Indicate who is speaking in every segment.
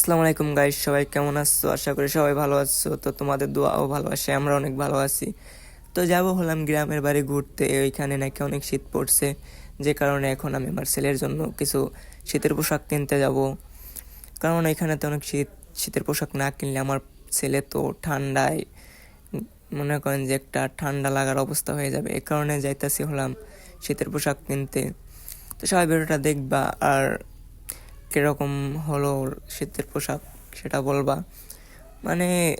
Speaker 1: আসসালামু আলাইকুম গাইস সবাই কেমন আছো? আশা করি সবাই ভালো আছো। তো তোমাদের দোয়াও ভালো ভালোবাসে আমরা অনেক ভালো আছি। তো যাব হলাম গ্রামের বাড়ি ঘুরতে, ওইখানে নাকি অনেক শীত পড়ছে। যে কারণে এখন আমি আমার ছেলের জন্য কিছু শীতের পোশাক কিনতে যাব। কারণ এখানে তো অনেক শীত, শীতের পোশাক না কিনলে আমার ছেলে তো ঠান্ডায়, মনে করেন যে একটা ঠান্ডা লাগার অবস্থা হয়ে যাবে। এই কারণে যাইতাছি হলাম শীতের পোশাক কিনতে। তো সবাই ভিডিওটা দেখবা, আর কীরকম হলো শীতের পোশাক সেটা বলবা? মানে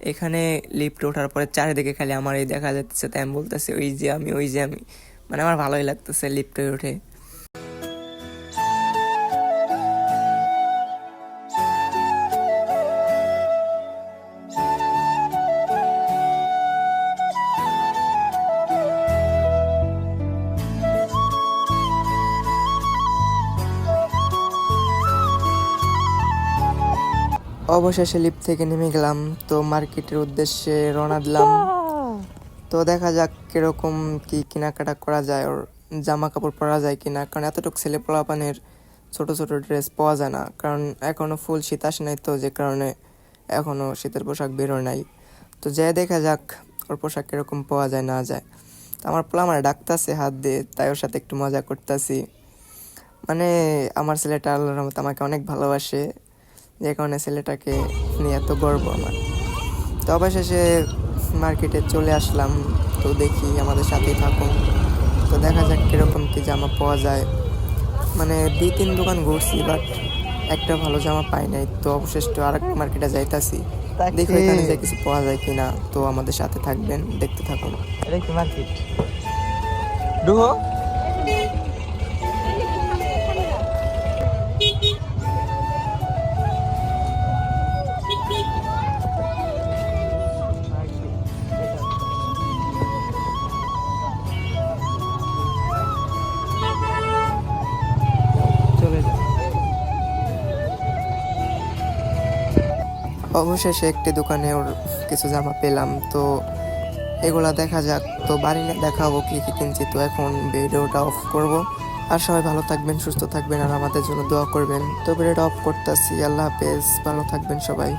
Speaker 1: এখানে লিফটে ওঠার পরে চারিদিকে খালি আমার এই দেখা যাচ্ছে, তাই আমি বলতেছি ওই যে আমি, ওই যে আমি। মানে আমার ভালোই লাগতেছে লিফ্টে উঠে। অবশেষে লিফট থেকে নেমে গেলাম। তো মার্কেটের উদ্দেশ্যে রওনা দিলাম। তো দেখা যাক কীরকম কি কেনাকাটা করা যায়, ওর জামা কাপড় পরা যায় কিনা। কারণ এতটুকু ছেলে পোলাপানের ছোট ছোট ড্রেস পাওয়া যায় না। কারণ এখনও ফুল শীত আসে নাই তো, যে কারণে এখনও শীতের পোশাক বেরোয় নাই। তো যাই দেখা যাক ওর পোশাক কীরকম পাওয়া যায়, না যায়। তো আমার পোলা আমার ডাকতাছে হাত দিয়ে, তাই ওর সাথে একটু মজা করতেছি। মানে আমার ছেলেটা আল্লাহর রহমতে আমাকে অনেক ভালোবাসে। যে কারণে ছেলেটাকে নিয়ে এত গর্ব আমার। তো অবশেষে মার্কেটে চলে আসলাম তো দেখি আমাদের সাথেই থাকুন। তো দেখা যাক কীরকম কি জামা পাওয়া যায়। মানে দুই তিন দোকান ঘুরছি বাট একটা ভালো জামা পাই নাই। তো অবশেষে আর এক মার্কেটে যাইতাছি। দেখি এখানে যে কিছু পাওয়া যায় কিনা। তো আমাদের সাথে থাকবেন দেখতে থাকুন।
Speaker 2: এটা কি মার্কেট? ডুহো?
Speaker 1: অবশেষে একটি দোকানে ওর কিছু জামা পেলাম, তো এগুলা দেখা যাক। তো বাড়ি দেখাবো কি কি কিনছি। তো এখন ভিডিওটা অফ করব। আর সবাই ভালো থাকবেন, সুস্থ থাকবেন, আর আমাদের জন্য দোয়া করবেন। তো ভিডিওটা অফ করতেছি। আল্লাহ হাফেজ। ভালো থাকবেন সবাই।